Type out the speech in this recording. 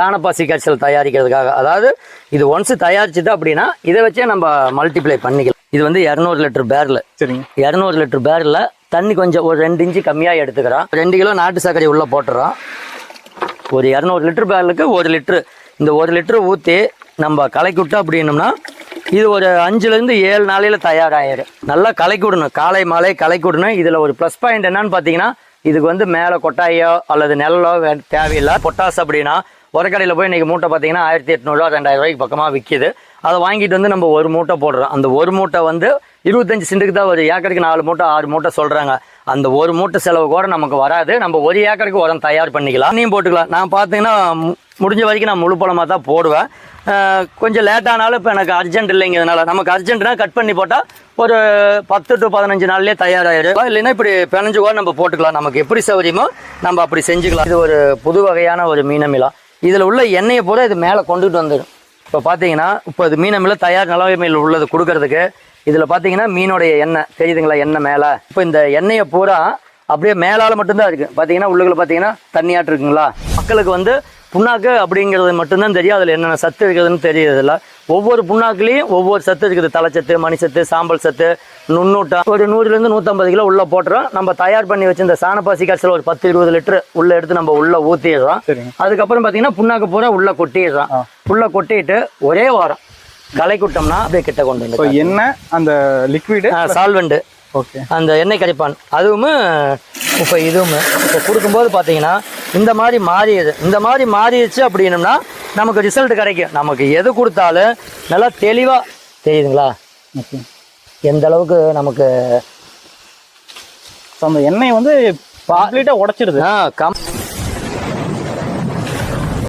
தானப்பாசி கரைசல் தயாரிக்கிறதுக்காக. அதாவது இது ஒன்ஸ் தயாரிச்சுட்டு அப்படின்னா இதை வச்சே நம்ம மல்டிப்ளை பண்ணிக்கலாம். இது வந்து இரநூறு லிட்டர் பேரில் சரிங்க. இரநூறு லிட்டர் பேரில் தண்ணி கொஞ்சம் ஒரு ரெண்டு இன்ச்சு கம்மியாக எடுத்துக்கிறோம். ரெண்டு கிலோ நாட்டு சர்க்கரை உள்ளே போட்டுறோம். ஒரு இரநூறு லிட்டர் பேரலுக்கு ஒரு லிட்ரு இந்த ஒரு லிட்டர் ஊற்றி நம்ம கலக்கி விட்டோம் அப்படின்னம்னா இது ஒரு அஞ்சுலேருந்து ஏழு நாளையில் தயாராகிடும் நல்லா கலக்கி விடணும். காலை மாலை கலக்கி விடணும். இதில் ஒரு ப்ளஸ் பாயிண்ட் என்னன்னு பார்த்தீங்கன்னா இதுக்கு வந்து மேலே கொட்டாயோ அல்லது நெல்லோ தேவையில்லை. பொட்டாஸ் அப்படின்னா உரக்கடையில் போய் இன்றைக்கி மூட்டை பார்த்தீங்கன்னா ஆயிரத்தி எட்நூறுவா ரெண்டாயிரம் ரூபாய்க்கு பக்கமாக விற்கிது அதை வாங்கிட்டு வந்து நம்ம ஒரு மூட்டை போடுறோம். அந்த ஒரு மூட்டை வந்து இருபத்தஞ்சு சென்ட்டுக்கு தான் ஒரு ஏக்கருக்கு நாலு மூட்டை ஆறு மூட்டை சொல்கிறாங்க அந்த ஒரு மூட்டை செலவு கூட நமக்கு வராது. நம்ம ஒரு ஏக்கருக்கு உரம் தயார் பண்ணிக்கலாம். நீயும் போட்டுக்கலாம். நான் பார்த்தீங்கன்னா முடிஞ்ச வரைக்கும் நான் முழு பழமாக தான் போடுவேன். கொஞ்சம் லேட்டானாலும் இப்போ எனக்கு அர்ஜென்ட் இல்லைங்கிறதுனால நமக்கு அர்ஜென்ட்னா கட் பண்ணி போட்டால் ஒரு பத்து டு பதினஞ்சு நாள்லேயே தயாராகிடும் இல்லைன்னா இப்படி பிணைஞ்சு கூட நம்ம போட்டுக்கலாம். நமக்கு எப்படி சௌகரியமோ நம்ம அப்படி செஞ்சுக்கலாம். இது ஒரு புது வகையான ஒரு மீனமிலாம் இதில் உள்ள எண்ணெயை போல இது மேலே கொண்டுட்டு வந்துடும். இப்போ பார்த்தீங்கன்னா இப்போ இது மீனமில் தயார் நிலவைமையில் உள்ளது கொடுக்கறதுக்கு. இதில் பார்த்தீங்கன்னா மீனுடைய எண்ணெய். தெரியுதுங்களா எண்ணெய் மேலே? இப்போ இந்த எண்ணெயை பூரா அப்படியே மேலால் மட்டும்தான் இருக்குது பார்த்தீங்கன்னா உள்ளுக்குள்ள பார்த்தீங்கன்னா தண்ணியாட்டு இருக்குங்களா? மக்களுக்கு வந்து புண்ணாக்கு அப்படிங்கிறது மட்டும்தான் தெரியும். அதில் என்னென்ன சத்து இருக்குதுன்னு தெரியறதில்ல. ஒவ்வொரு புண்ணாக்குலேயும் ஒவ்வொரு சத்து இருக்குது. தலைச்சத்து மணிச்சத்து சாம்பல் சத்து நுண்ணூட்டம். ஒரு நூறுலேருந்து நூற்றம்பது கிலோ உள்ளே போட்டுறோம். நம்ம தயார் பண்ணி வச்சிருந்த சாணப்பாசி காய்ச்சல் ஒரு பத்து இருபது லிட்டர் உள்ளே எடுத்து நம்ம உள்ளே ஊற்றிடுறோம் அதுக்கப்புறம் பார்த்தீங்கன்னா புண்ணாக்கு பூரா உள்ளே கொட்டிடுறோம். உள்ளே கொட்டிட்டு ஒரே வாரம். களை குட்டோம்னா அப்படியே கிட்ட கொண்டு எண்ணெய் அந்த லிக்விடு சால்வெண்ட் ஓகே. அந்த எண்ணெய் கரைப்பான் அதுவும் இப்போ இதுவும் இப்போ கொடுக்கும்போது பார்த்தீங்கன்னா இந்த மாதிரி மாறிடுது இந்த மாதிரி மாறிடுச்சு அப்படின்னம்னா நமக்கு ரிசல்ட் கிடைக்கும். நமக்கு எது கொடுத்தாலும் நல்லா தெளிவாக தெரியுதுங்களா? எந்த அளவுக்கு நமக்கு அந்த எண்ணெய் வந்து கம்ப்ளீட்டாக உடச்சிருது. ஆ கம்